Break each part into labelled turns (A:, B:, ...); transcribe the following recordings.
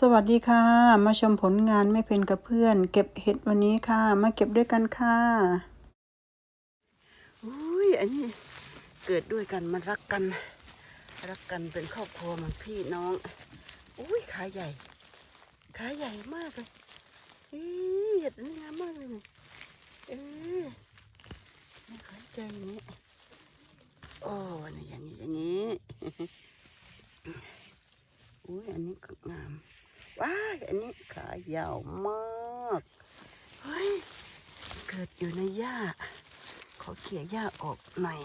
A: สวัสดีค่ะ มาชมผลงานไม่เป็นกับเพื่อน เก็บเห็ดวันนี้ค่ะ มาเก็บด้วยกันค่ะอุ้ยอันนี้เกิดด้วยกันมันรักกัน รักกันเป็นครอบครัวเหมือนพี่น้องอุ้ยขาใหญ่ขาใหญ่มากเลยเอ้ยเห็ดอันนี้งามมากเลยเนี่ยเออนี่ขาใจอย่างนี้โอ้นี่อย่างนี้อย่างนี้ อุ้ยอันนี้ก็งาม ว้ายอันนี้ขายาวมากเฮ้ยเกิดอยู่ในหญ้า ขอเขี่ยหญ้าออกหน่อย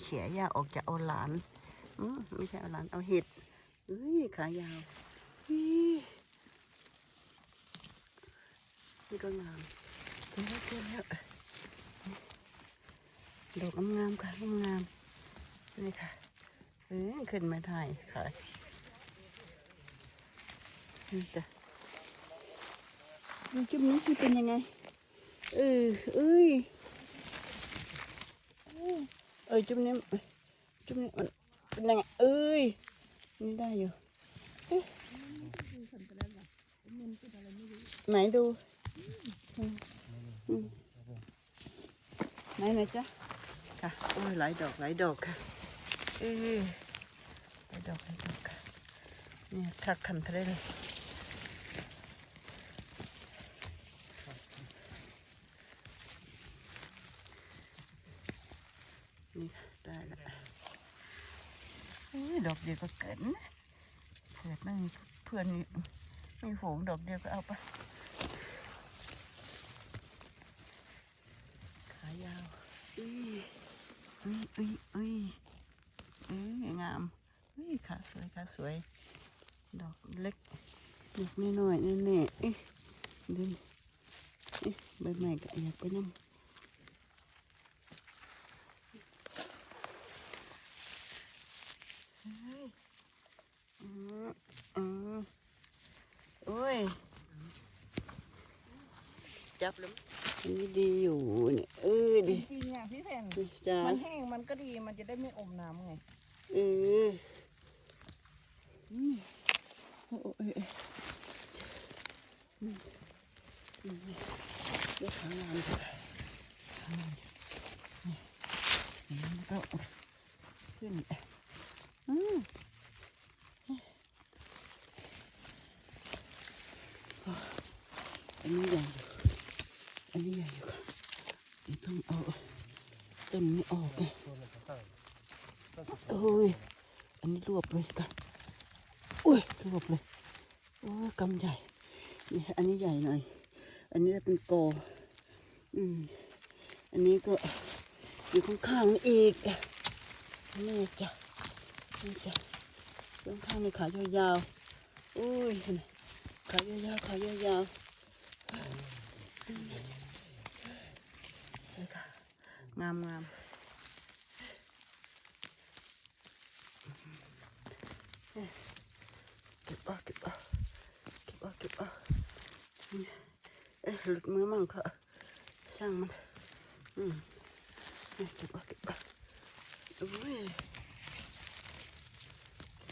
A: เขี่ยหญ้าออกจะเอาหลานอืมไม่ใช่เอาหลานเอาเห็ดเฮ้ยขายาวนี่นี่ก็งามเจอแล้วเจอแล้วดอกงามค่ะงามนี่ค่ะเออขึ้นมาถ่ายขาย นี่จ้ะน้ำจิ้มนี้สิเป็นยังไง เออเอ้ยเออจุ่มนี้จุ่มนี้มันเป็นยังไง เอ้ย นี่ได้อยู่ไหนดูไหนไหนจ๊ะค่ะโอ้ยหลายดอกหลายดอกค่ะ เอ้ยหลายดอกหลายดอกค่ะเนี่ยคักคันทะเลเลยนี่ค่ะได้ ละดอกเดียวก็เกินเพื่อไม่มีเพื่อนมีฝูงดอกเดียวก็เอาไปขายาวอุ้ยอุ้ยอุ้ยอุ้ยอุ้ยงามอุ้ยขาสวยขาสวย ดอกเล็กดอกน้อยๆนี่นี่ๆเอ๊ะดินเอ๊ะใบไม้ก็อยากไปน้ำเฮ้ยอืมอืมโอ้ย จับแล้วอันนี้ดีอยู่เนี่ยเออ
B: จ
A: ดี
B: ริงๆอะพี่เพน
A: จ้า
B: มันแห้งมันก็ดีมันจะได้ไม่อมน้ำไง
A: เอออืมโอ้ยเอ้ยอืมอืมเดี๋ยวขางานจ้ะขางานนี่นี่มันก็ขึ้นอืมอันนี้ใหญ่อยู่อันนี้ใหญ่อยู่ค่ะเดี๋ยว ต้องเอาต้นนี้ออกไงโอ้ย อันนี้รวบเลยกันอุ้ยรวบเลยโอ้ยกำใหญ่นี่อันนี้ใหญ่หน่อย อันนี้เป็นกออืมอันนี้ก็อยู่ข้างๆอีกนี่จ้ะนี่จ้ะข้างๆนี่ขายาวๆอุ้ยขายาวๆขายาวๆอืมนี่ค่ะ งามๆเก็บอะเก็บอะเก็บอะเก็บอะนี่เอ๊ะหลุดมือมั่งค่ะช่างมันอืมนี่เก็บอะเก็บอะโอ้ย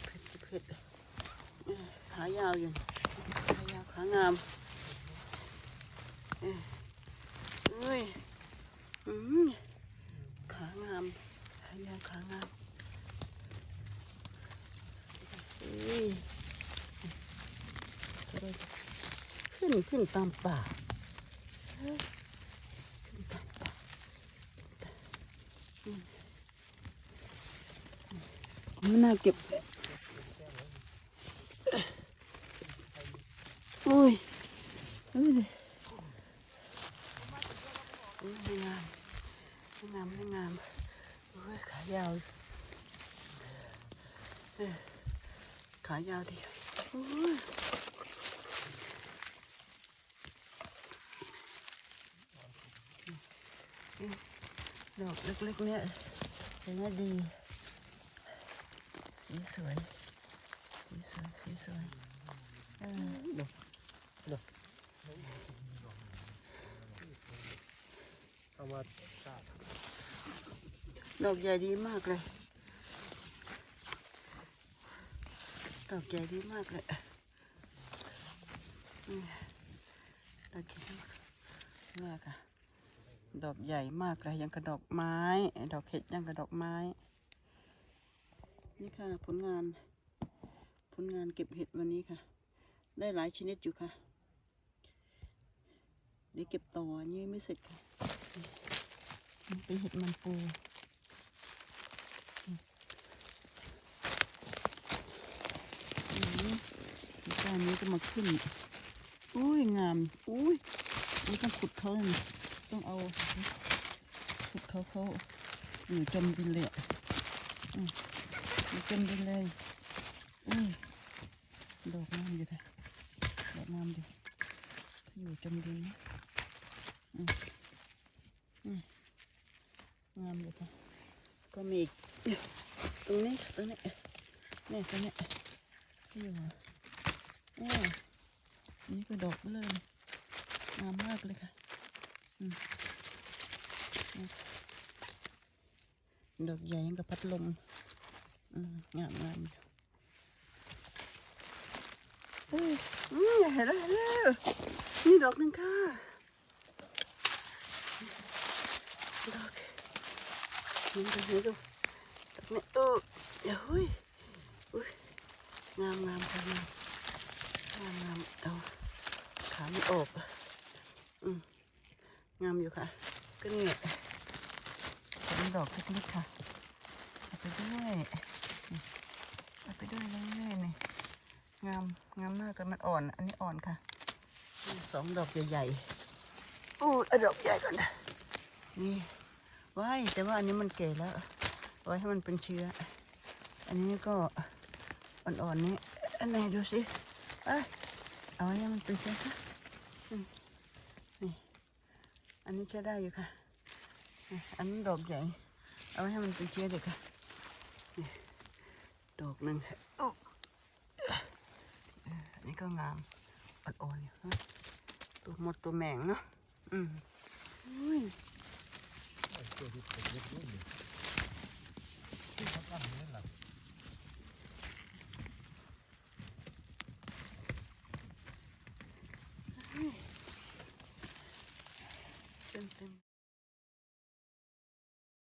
A: เผ็ดเก็บเผ็ดเอ้ยขายาวอยู่ขายาวขางามเอ้ยเอ้ยอืมขางามขายาวขางาม เอ้ย ขึ้นขึ้นตามป่าเอ้ยขึ้นตามป่าอืมมันน่าเก็บโอ้ยเอ้ยเอ้ไม่งามไม่งามไม่งามโอ้ยขายาวเอ้ยขายาวดีโอ้ย ดอกเล็กๆเนี่ยเห็นไหมดี สีสวย สีสวย สีสวยเออ
C: เอามาตาก
A: ดอกใหญ่ดีมากเลย ดอกใหญ่ดีมากเลยนี่ดอกเข็มมากค่ะ ดอกใหญ่มากเลยยังกระดอกไม้ ดอกเห็ดยังกระดอกไม้ นี่ค่ะผลงาน ผลงานเก็บเห็ดวันนี้ค่ะ ได้หลายชนิดอยู่ค่ะเดี๋ยวเก็บต่ออันนี้ไม่เสร็จค่ะนี่เป็นเห็ดมันปูอืมอีกก้านนี้ก็มาขึ้น อุ้ยงาม อุ้ยนี่ต้องขุดเขาเลย ต้องเอาขุดเขาเขาอยู่จมดินเลยอะอืมอยู่จมดินเลยอุ้ยดอกงามอยู่ค่ะดอกงามดีเขาอยู่จมดินนงามอยู่ค่ะก็มีตรงนี้ตรงนี้นี่ตรงนี้ที่อยู่นี่นี่ก็ดอกเลยงามมากเลยค่ะ ดอกใหญ่ยังกับพัดลมงามงามอยู่เอ้ยอืมเห็นแล้วเห็นแล้วนี่ดอกหนึ่งค่ะ ดอกนี่ดูนี่ดูดอกนี้เออเดี๋ยวเฮ้ยอุ้ยงามงามค่ะงามงามงามเอาขาไม่ออก งามอยู่ค่ะก็นี่เป็นดอกเล็กๆค่ะเอาไปด้วยนี่เอาไปด้วยเรื่อยๆนี่งามงามมากเลยมันอ่อน อันนี้อ่อนค่ะนี่สองดอกใหญ่ๆอู้เอาดอกใหญ่ก่อนนะนี่ไว้แต่ว่าอันนี้มันแก่แล้วไว้ให้มันเป็นเชื้อ อันนี้ก็อ่อนๆนี้อันไหนดูสิเอ้ยเอาไว้ให้มันเป็นเชื้อค่ะอืมนี่ อันนี้ใช้ได้อยู่ค่ะ อันนี้ดอกใหญ่ เอาไว้ให้มันเป็นเชื้อเด็กค่ะ ดอกหนึ่งอ้อันนี้ก็งามอ่อนๆอยู่ตัวหมดตัวแมงเนาะ อืมอุ้ย